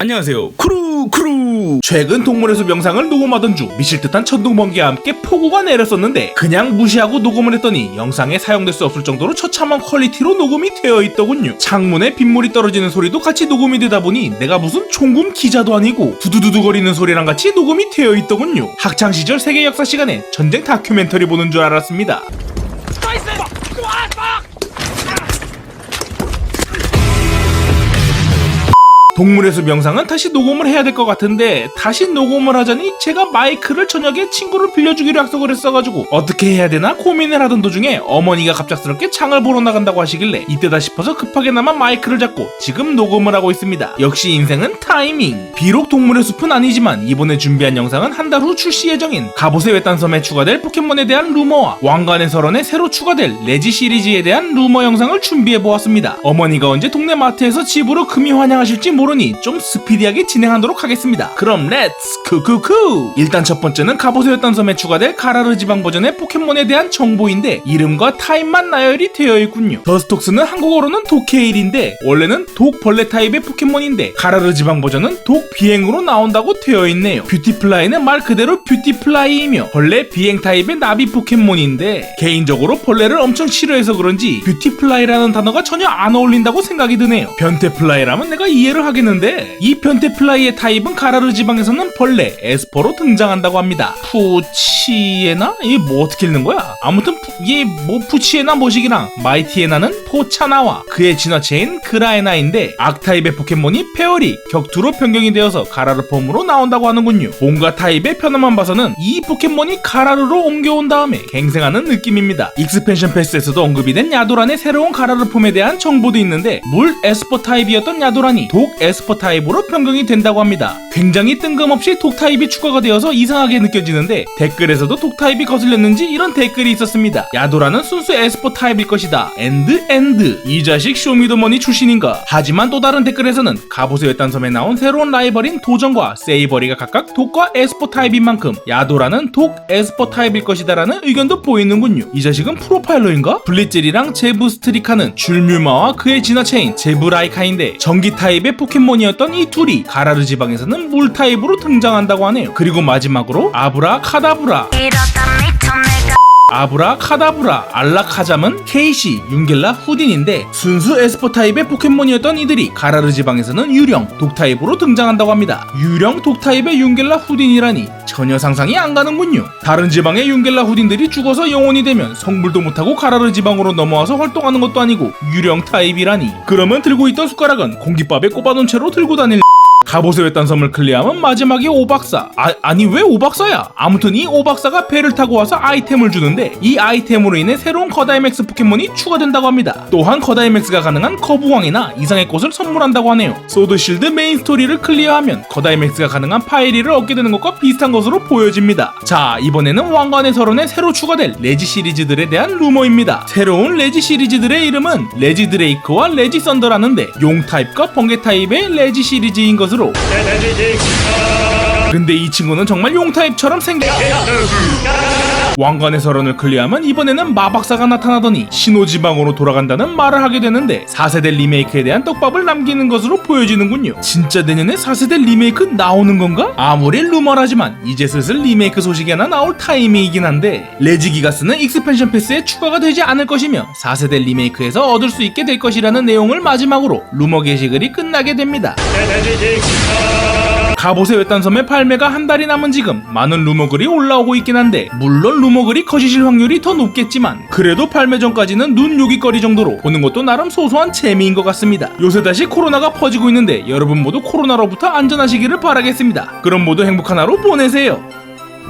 안녕하세요. 크루 크루. 최근 동물의 숲 영상을 녹음하던 중 미칠 듯한 천둥번개와 함께 폭우가 내렸었는데 그냥 무시하고 녹음을 했더니 영상에 사용될 수 없을 정도로 처참한 퀄리티로 녹음이 되어 있더군요. 창문에 빗물이 떨어지는 소리도 같이 녹음이 되다 보니 내가 무슨 총군 기자도 아니고 두두두두거리는 소리랑 같이 녹음이 되어 있더군요. 학창 시절 세계 역사 시간에 전쟁 다큐멘터리 보는 줄 알았습니다. 동물의 숲 영상은 다시 녹음을 해야 될 것 같은데 다시 녹음을 하자니 제가 마이크를 저녁에 친구를 빌려주기로 약속을 했어가지고 어떻게 해야 되나 고민을 하던 도중에 어머니가 갑작스럽게 장을 보러 나간다고 하시길래 이때다 싶어서 급하게나마 마이크를 잡고 지금 녹음을 하고 있습니다. 역시 인생은 타이밍. 비록 동물의 숲은 아니지만 이번에 준비한 영상은 한 달 후 출시 예정인 갑옷의 외딴섬에 추가될 포켓몬에 대한 루머와 왕관의 설원에 새로 추가될 레지 시리즈에 대한 루머 영상을 준비해 보았습니다. 어머니가 언제 동네 마트에서 집으로 금이 환영하실지 모르 니좀 스피디하게 진행하도록 하겠습니다. 그럼 렛츠 쿠쿠쿠! 일단 첫 번째는 갑옷의 외딴섬에 추가될 카라르 지방 버전의 포켓몬에 대한 정보인데 이름과 타입만 나열이 되어 있군요. 더스톡스는 한국어로는 독케일인데 원래는 독벌레 타입의 포켓몬인데 카라르 지방 버전은 독 비행으로 나온다고 되어 있네요. 뷰티플라이는 말 그대로 뷰티플라이이며 벌레 비행 타입의 나비 포켓몬인데 개인적으로 벌레를 엄청 싫어해서 그런지 뷰티플라이라는 단어가 전혀 안 어울린다고 생각이 드네요. 변태플라이라면 내가 이해를 하겠 는데 이 변태플라이의 타입은 가라르 지방에서는 벌레 에스퍼로 등장한다고 합니다. 푸치에나? 이게 뭐 어떻게 읽는 거야? 아무튼 푸- 이게 뭐 푸치에나 뭐시기랑 마이티에나는 포차나와 그의 진화체인 그라에나인데 악타입의 포켓몬이 페어리 격투로 변경이 되어서 가라르 폼으로 나온다고 하는군요. 뭔가 타입의 변화만 봐서는 이 포켓몬이 가라르로 옮겨온 다음에 갱생하는 느낌입니다. 익스펜션 패스에서도 언급이 된 야도란의 새로운 가라르 폼에 대한 정보도 있는데 물 에스퍼 타입이었던 야도란이 독 에스퍼 타입으로 변경이 된다고 합니다. 굉장히 뜬금없이 독 타입이 추가가 되어서 이상하게 느껴지는데 댓글에서도 독 타입이 거슬렸는지 이런 댓글이 있었습니다. 야도란은 순수 에스퍼 타입일 것이다. 엔드 엔드. 이 자식 쇼미더머니 출신인가? 하지만 또 다른 댓글에서는 갑옷의 외딴섬에 나온 새로운 라이벌인 도전과 세이버리가 각각 독과 에스퍼 타입인 만큼 야도라는 독 에스퍼 타입일 것이다라는 의견도 보이는군요. 이 자식은 프로파일러인가? 블리젤이랑 제부 스트리카는 줄뮤마와 그의 진화체인 제브라이카인데 전기 타입의 포 켓몬이었던 이 둘이 가라르 지방에서는 물 타입으로 등장한다고 하네요. 그리고 마지막으로 아브라 카다브라 내가 아브라 카다브라 알라카잠은 케이시 윤겔라 후딘인데 순수 에스퍼 타입의 포켓몬이었던 이들이 가라르 지방에서는 유령 독타입으로 등장한다고 합니다. 유령 독타입의 윤겔라 후딘이라니 전혀 상상이 안 가는군요. 다른 지방의 윤겔라 후딘들이 죽어서 영혼이 되면 성불도 못하고 가라르 지방으로 넘어와서 활동하는 것도 아니고 유령 타입이라니 그러면 들고 있던 숟가락은 공깃밥에 꼽아놓은 채로 들고 다닐 갑옷의 외딴 섬을 클리어하면 마지막에 오박사. 아, 아니 왜 오박사야? 아무튼 이 오박사가 배를 타고 와서 아이템을 주는데 이 아이템으로 인해 새로운 거다이맥스 포켓몬이 추가된다고 합니다. 또한 거다이맥스가 가능한 거부왕이나 이상의 꽃을 선물한다고 하네요. 소드실드 메인 스토리를 클리어하면 거다이맥스가 가능한 파이리를 얻게 되는 것과 비슷한 것으로 보여집니다. 자 이번에는 왕관의 서론에 새로 추가될 레지 시리즈들에 대한 루머입니다. 새로운 레지 시리즈들의 이름은 레지 드레이크와 레지 썬더라는데 용 타입과 번개 타입의 레지 시리즈인 것으로 ろう。 근데 이 친구는 정말 용 타입처럼 생겨 왕관의 서론을 클리어하면 이번에는 마박사가 나타나더니 신호지방으로 돌아간다는 말을 하게 되는데 4세대 리메이크에 대한 떡밥을 남기는 것으로 보여지는군요 진짜 내년에 4세대 리메이크 나오는 건가? 아무리 루머라지만 이제 슬슬 리메이크 소식이 하나 나올 타이밍이긴 한데 레지기가스는 익스펜션 패스에 추가가 되지 않을 것이며 4세대 리메이크에서 얻을 수 있게 될 것이라는 내용을 마지막으로 루머 게시글이 끝나게 됩니다 갑옷의 외딴섬의 발매가 한 달이 남은 지금 많은 루머글이 올라오고 있긴 한데 물론 루머글이 거짓일 확률이 더 높겠지만 그래도 발매 전까지는 눈 요깃거리 정도로 보는 것도 나름 소소한 재미인 것 같습니다. 요새 다시 코로나가 퍼지고 있는데 여러분 모두 코로나로부터 안전하시기를 바라겠습니다. 그럼 모두 행복한 하루 보내세요.